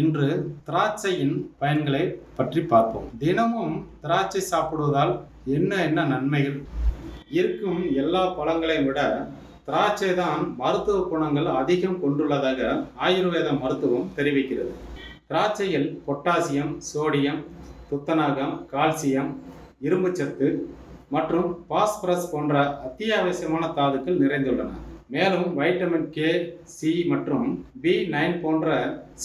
இன்று திராட்சையின் பயன்களை பற்றி பார்ப்போம். தினமும் திராட்சை சாப்பிடுவதால் என்ன என்ன நன்மைகள்? இருக்கும் எல்லா பழங்களையும் விட திராட்சை தான் மருத்துவ குணங்கள் அதிகம் கொண்டுள்ளதாக ஆயுர்வேத மருத்துவம் தெரிவிக்கிறது. திராட்சையில் பொட்டாசியம் சோடியம் துத்தநாகம் கால்சியம் இரும்புச்சத்து மற்றும் பாஸ்பரஸ் போன்ற அத்தியாவசியமான தாதுக்கள் நிறைந்துள்ளன. மேலும் வைட்டமின் கே சி மற்றும் பி நைன் போன்ற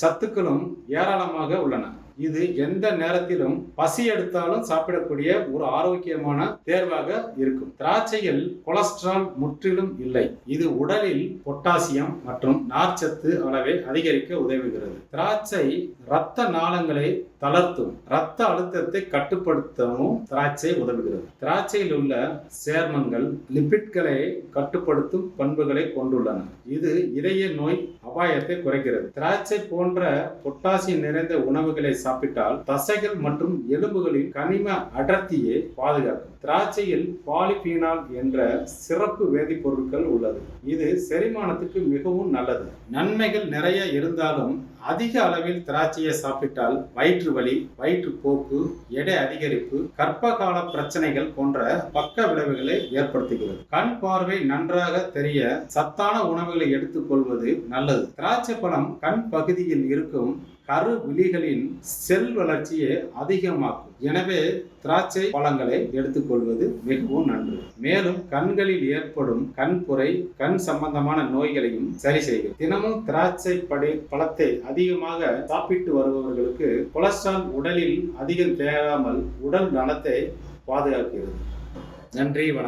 சத்துக்களும் ஏராளமாக உள்ளன. இது எந்த நேரத்திலும் பசி எடுத்தாலும் சாப்பிடக்கூடிய ஒரு ஆரோக்கியமான தேர்வாக இருக்கும். திராட்சையில் கொலஸ்ட்ரால் முற்றிலும் இல்லை. இது உடலில் பொட்டாசியம் மற்றும் நார்ச்சத்து அளவை அதிகரிக்க உதவுகிறது. திராட்சை இரத்த நாளங்களை தளர்த்தும் இரத்த அழுத்தத்தை கட்டுப்படுத்தவும் திராட்சை உதவுகிறது. திராட்சையில் உள்ள சேர்மங்கள் லிபிட்களை கட்டுப்படுத்தும் பண்புகளை கொண்டுள்ளன. இது இதய நோய் அபாயத்தை குறைக்கிறது. திராட்சை போன்ற பொட்டாசியம் நிறைந்த உணவுகளை சாப்பிட்டால் தசைகள் மற்றும் எலும்புகளின் கனிம அடர்த்தியை பாதுகாக்கும். திராட்சையில் பாலிபீனால் என்ற சிறப்பு வேதிப்பொருட்கள் உள்ளது. இது செரிமானத்துக்கு மிகவும் நல்லது. நன்மைகள் நிறைய இருந்தாலும் அதிக அளவில் திராட்சையை சாப்பிட்டால் வயிற்று வலி வயிற்றுப்போக்கு எடை அதிகரிப்பு கர்ப்பகால பிரச்சனைகள் போன்ற பக்க விளைவுகளை ஏற்படுத்துகிறது. கண் பார்வை நன்றாக தெரிய சத்தான உணவுகளை எடுத்துக்கொள்வது நல்லது. திராட்சை பழம் கண் பகுதியில் இருக்கும் கரு விழிகளின் செல் வளர்ச்சியை அதிகமாக்கும். எனவே திராட்சை பழங்களை எடுத்துக்கொள்வது மிகவும் நன்று. மேலும் கண்களில் ஏற்படும் கண்புரை கண் சம்பந்தமான நோய்களையும் சரி செய்கிறது தினமும் திராட்சை படை பழத்தை அதிகமாக சாப்பிட்டு வருபவர்களுக்கு கொலஸ்ட்ரால் உடலில் அதிகம் தேவாமல் உடல் நலத்தை பாதுகாக்கிறது. நன்றி வணக்கம்.